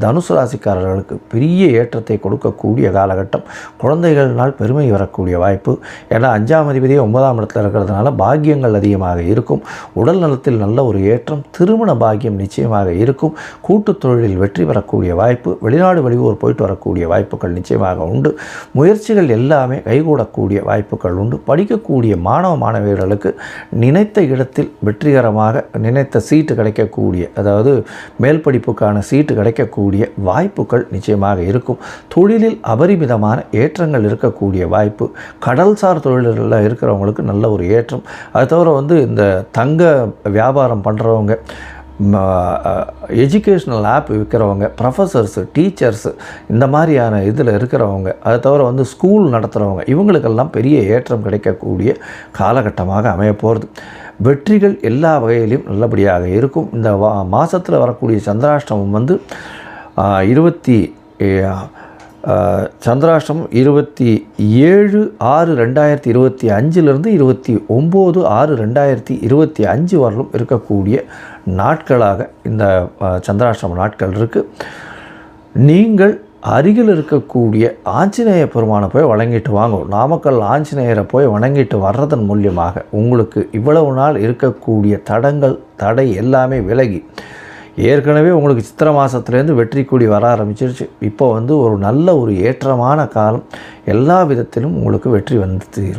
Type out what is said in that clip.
தனுசு ராசிக்காரர்களுக்கு பெரிய ஏற்றத்தை கொடுக்கக்கூடிய காலகட்டம். குழந்தைகள்னால் பெருமை வரக்கூடிய வாய்ப்பு. ஏன்னா அஞ்சாம் அதிபதியே ஒன்பதாம் இடத்துல இருக்கிறதுனால பாக்கியங்கள் அதிகமாக இருக்கும். உடல் நலத்தில் நல்ல ஒரு ஏற்றம் திருமண பாக்கியம் நிச்சயமாக இருக்கும். கூட்டுத் தொழிலில் வெற்றி பெறக்கூடிய வாய்ப்பு. வெளிநாடு வெளியூர் போயிட்டு வரக்கூடிய வாய்ப்புகள் நிச்சயமாக உண்டு. முயற்சிகள் எல்லாமே கைகூடக்கூடிய வாய்ப்புகள் உண்டு. படிக்கக்கூடிய மாணவ மாணவியர்களுக்கு நினைத்த இடத்தில் வெற்றிகரமாக நினைத்த சீட்டு கிடைக்கக்கூடிய அதாவது மேல் படிப்புக்கான சீட்டு கிடைக்கக்கூடிய வாய்ப்புகள் நிச்சயமாக இருக்கும். தொழிலில் அபரிமிதமான ஏற்றங்கள் இருக்கக்கூடிய வாய்ப்பு கடல்சார் தொழில்களில் இருக்கிறவங்களுக்கு நல்ல ஒரு ஏற்றம். அது தவிர வந்து இந்த தங்க வியாபாரம் பண்ணுறவங்க எஜுகேஷ்னல் ஆப் விற்கிறவங்க ப்ரொஃபஸர்ஸு டீச்சர்ஸு இந்த மாதிரியான இதில் இருக்கிறவங்க அதை தவிர வந்து ஸ்கூல் நடத்துகிறவங்க இவங்களுக்கெல்லாம் பெரிய ஏற்றம் கிடைக்கக்கூடிய காலகட்டமாக அமைய போகிறது வெற்றிகள் எல்லா வகையிலையும் நல்லபடியாக இருக்கும். இந்த வா மாதத்தில் வரக்கூடிய சந்திராஷ்டமம் வந்து இருபத்தி சந்திராஷ்டம் இருபத்தி ஏழு ஆறு ரெண்டாயிரத்தி இருபத்தி அஞ்சிலிருந்து இருபத்தி ஒம்பது ஆறு ரெண்டாயிரத்தி இருபத்தி அஞ்சு வரலும் இருக்கக்கூடிய நாட்களாக இந்த சந்திராஷ்டம நாட்கள் இருக்குது நீங்கள் அருகில் இருக்கக்கூடிய ஆஞ்சநேய பெருமானை போய் வழங்கிட்டு வாங்கும் நாமக்கல் ஆஞ்சநேயரை போய் வணங்கிட்டு வர்றதன் மூலியமாக உங்களுக்கு இவ்வளவு நாள் இருக்கக்கூடிய தடங்கள் தடை எல்லாமே விலகி ஏற்கனவே உங்களுக்கு சித்திரை மாதத்துலேருந்து வெற்றி கூடி வர ஆரம்பிச்சிருச்சு. இப்போ வந்து ஒரு நல்ல ஒரு ஏற்றமான காலம். எல்லா விதத்திலும் உங்களுக்கு வெற்றி வந்து தீரும்.